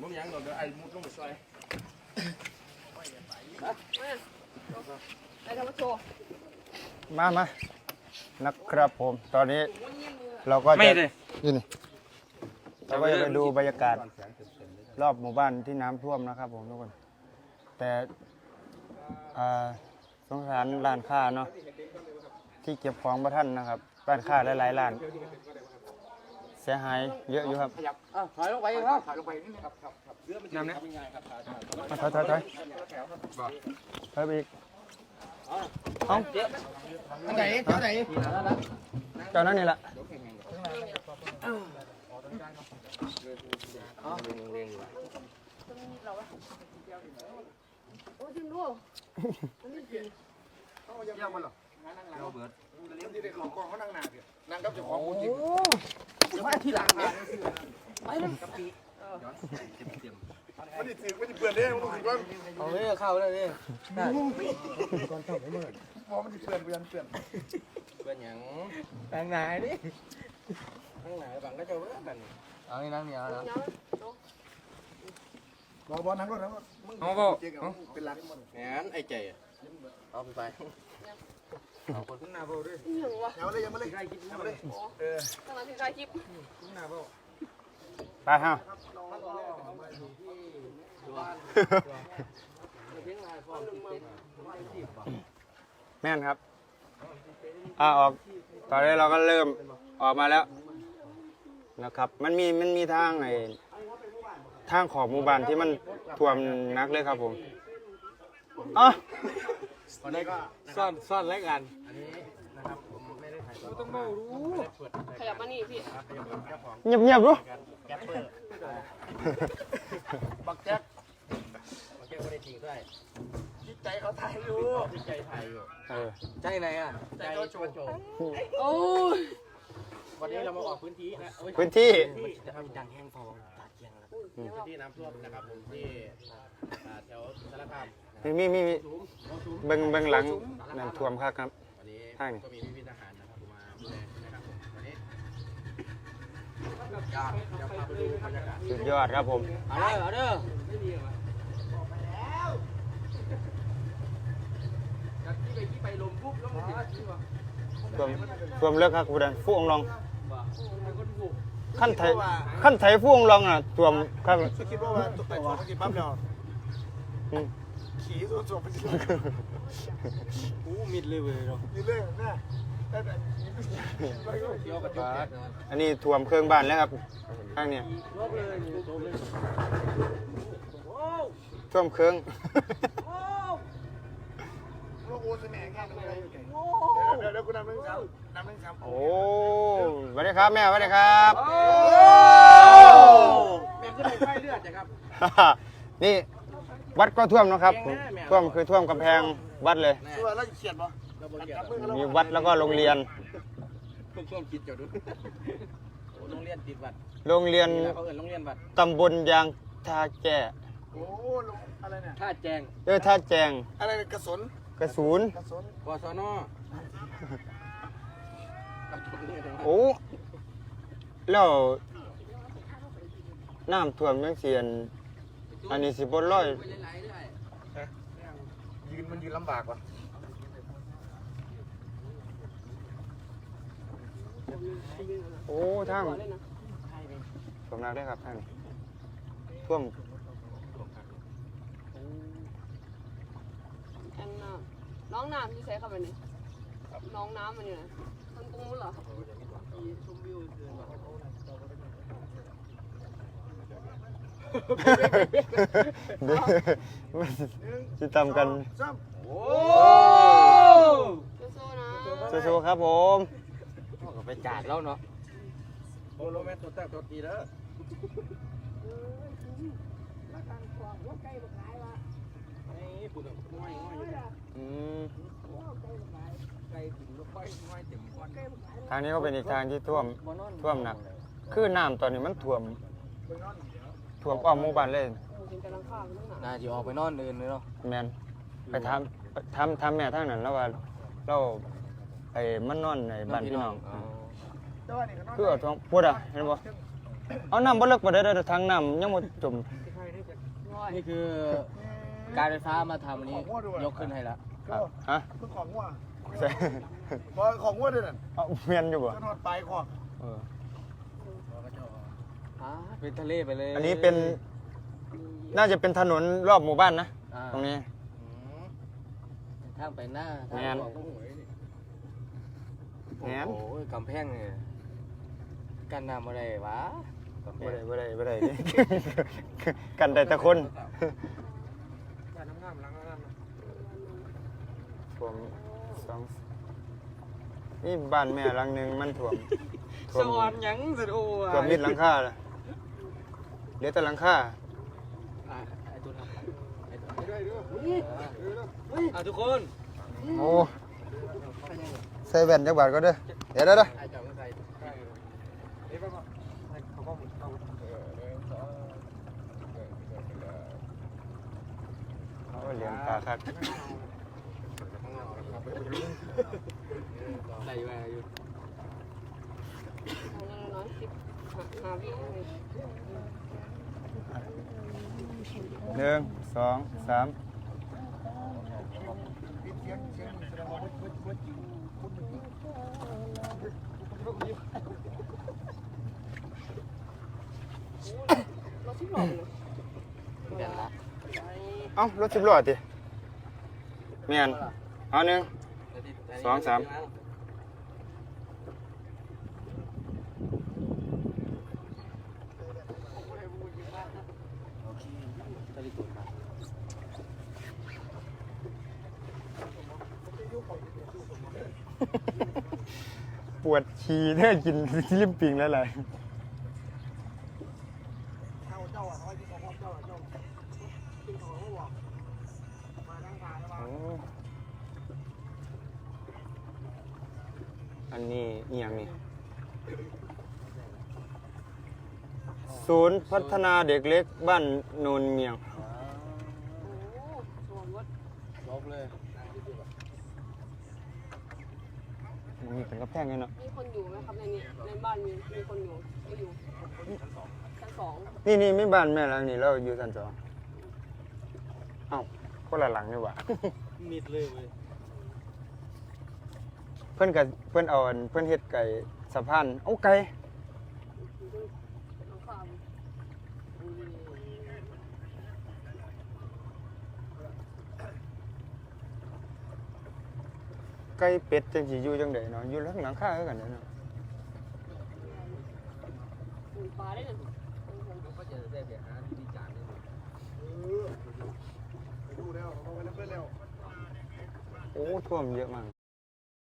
มึงยังเดี๋ยวไอ้มุดลงไปซอยไปทำมาโชว์มามานะครับผม ตอนนี้เราก็ไม่จะเลย นี่นี่เราก็จะไปดูบรรยากาศ รอบหมู่บ้านที่น้ำท่วมนะครับผมทุกคน แต่อ่าสงสารร้านค้าเนาะที่เก็บของพระท่านนะครับร้านค้าหลายๆร้านเสียหายเยอะอยู่ครับถอยลงไปครับน้ำเนี่ยมาถอยถอยถอยถอยไปอีกเอาอันไหนเท่าไหนเจ้านั่นนี่แหละโอ้จริงดูมันไม่จริงที่ได้ของกองเขานั่งหนาเถอะนั่งกับเจ้าของกูจริง มาที่หลังเนี่ยไปเลยกับปีมันดิถือมันดิเปื่อนได้มันรู้สึกว่าเอาเลยเข้าเลยนี่ก่อนเข้าไปเมื่อพอมันดิเปื่อนเปื่อนเปื่อนเป็นหยังทางไหนนี่ทางไหนบังก็จะเว้ยบังเอานี่นั่งเนี่ยเอายังบอบอนั่งรถนั่งรถมึงเอาบ่เจ๊กับเป็นรักมันงั้นไอ้ใจเอาไปไป เอาคนขึ้นหน้าบ่ด้วยนี่ยังวะเอาเลยยังมาเลยยังมาเลยเออกำลังถ่ายคลิปขึ้นหน้าบ่ไปฮะแม่นครับอ่าออกตอนนี้เราก็เริ่มออกมาแล้วนะครับ มันมีมันมีทางไอ้ทางขอบหมู่บ้านที่มันท่วมหนักเลยครับผมอ๋อวันนี้ก็ซ่อนซ่อนแล้วกัน ขยับมานี่พี่เงียบเงียบๆดูบักแจ๊กโอเคไม่ได้ทิ้งด้วยจิตใจเขาถ่ายอยู่ใจไทยอยู่เออใจไหนอะใจโชว์โชว์โอ้ยวันนี้เรามาออกพื้นที่นะพื้นที่จะทำดังแห้งฟองตาเกียงแล้วพื้นที่น้ำท่วมนะครับผมที่แถวสารคามมีมีมีเบิ่งเบิ่งหลังน้ำท่วมครับครับวันนี้ใช่นี่ก็มีพี่ๆทหาร สุดยอดครับผมเอาเด้อเอาเด้อจากที่ไปที่ไปลมปุ๊บแล้วมันติดที่ว่าท่วมท่วมเลิกครับคุณดันฟูองลองเป็นคนบุกขั้นไทยขั้นไทยฟูองลองอะท่วมครับคิดว่าว่าตัวไปของกินปั๊บแล้วอืมขี่ส่วนส่วนไปสิอู้มิดเลยเว้ยเรามีเรื่องน่ะแต่แต่เที่ยวกับจุกเด็ดนะ อันนี้ท่วมเครื่องบ้านแล้วครับ ข้างเนี้ยรอบเลยรอบเลยท่วมเครื่องลูกโอนสมัยงานอะไรอยู่แกเดี๋ยวเดี๋ยวกูนำเรื่องซ้ำนำเรื่องซ้ำโอ้สวัสดีครับแม่สวัสดีครับแม่ขึ้นไปไฟเลือดจ้ะครับ นี่วัดก็ท่วมเนอะครับท่วมคือท่วมกำแพงวัดเลยชัวร์แล้วเขียนป่ะ เราบอกเกี่ยวมีวัดแล้วก็โรงเรียนพวกช่วงคิดเจ้าดูโรงเรียนติดวัดโรงเรียนนี่แหละเขาเอิ้นโรงเรียนวัดตำบลยางท่าแก่โอ้ลงอะไรเนี่ยท่าแจงเออท่าแจง อะไรกระสุนกระสุนกระสุนกศนเอาทุนนี่เถอะโอ้แล้วน้ำท่วมยังเสียน อันนี้สิบนร้อยยืนมันยืนลำบากว่ะ โอ้ทางท่วมหนักได้ครับท่านท่วมแองน้ำน้องน้ำที่ใช้เข้าไปนี่น้องน้ำมันอยู่ไหนมันตรงนู้นเหรอจิตำกันซ้โอ้สู้ๆนะสู้ๆครับผมก็ ไปจัดแล้วเนาะโอ้โลแมนตัวแตกตัวตีแล้วไอ้ปุ่นง่อยง่อยอยู่อืมไก่ถึงลูกค่อยง่อยเต็มก้อนทางนี้ก็เป็นอีกทางที่ท่วมท่วมหนัก คือน้ำตอนนี้มันท่วมท่วมอ้อมหมู่บ้านเลยโอ้ยเป็นกำลังข้าวมันต้องหนาน่าจะออกไปนอนอื่นเลยเนาะแมนไปทำทำทำแม่ทางนั้นแล้วว่าเราไอ้มันนอนในบ้านพี่น้อง คือเอาท้องพูดอะเห็นบ่เอาน้ำบ่เลิกบ่ได้เด้อทางน้ำยังบ่จมร้อยนี่คือการไฟฟ้ามาทำอันนี้ยกขึ้นให้แล้วครับฮะเพิ่งของงัวใช่พอของงัวด้วยนั่นเอาเมียนอยู่บ่ก็นอนปลายคอเอออ่าเป็นทะเลไปเลย อันนี้เป็น น่าจะเป็นถนนรอบหมู่บ้านนะอ่าตรงนี้อืมทางไปหน้าทางแม่นออกก็หวยนี่แม่นโอ้โหกำแพงเนี่ย กันน้ำอะไรวะกำแพบ่งได้บ่ได้บ่ได้ดิกันได้แต่คนท่วมสองนี่บ้านแม่หลังหนึงมันท่วมท่สวมวรรค์หยังสุดโอ้ท่วมมิดหลังคาเลยเหลือแต่หลังคาอะไอ้ตัวนั้นไอ้ตัวนั้นอะทุกคน โอ้ใส่แว่นจักบาทก็เด้อเดี๋ยวเด้อเด้อไอ้จับมาใส่ เอาเหรียญตาคักใส่อยู่อายุหนึ่งสองสาม เสียงเสียงแสดงว่าเบิดเบิดจริงคุณจริงเราชิบหลอกเลยเปลี่ยนละเอ้ารถสิบล้อติแม่นเอาหนึ่ง สองสามตะลิตุนมา ปวดขี้เด้อกินริมปิงแล้วเลยอันนี้เอียงนี่ศูนย์พัฒนาเด็กเล็กบ้านโนนเมียง โอ้สวมรถ ลบเลย มั นมีเป็นกระแพงไงเนาะมีคนอยู่ไหมครับในนี้ในบ้านมีมีคนอยู่ไม่อยู่ชั้นสองนี่นี่ไม่บ้านแม่แล้วนี่เราอยู่ชั้นสองเอ้าคนละหลังนี่หว่ามิดเลยเว้ยเพิ่นกับเพิ่นเอาอันเพิ่นเฮ็ดไก่สะพานเอาไก่ น้องข้าม ไก่เป็ดจังสิอยู่จังไดเนาะอยู่หลังหลังคาคือกันเด้อเนาะอุ่นปลาได้เลยก็จะได้ไปหาที่จานได้เลยไปดูแล้วเอาไปแล้วเพื่อนแล้ว โอ้ท่วมเยอะมาก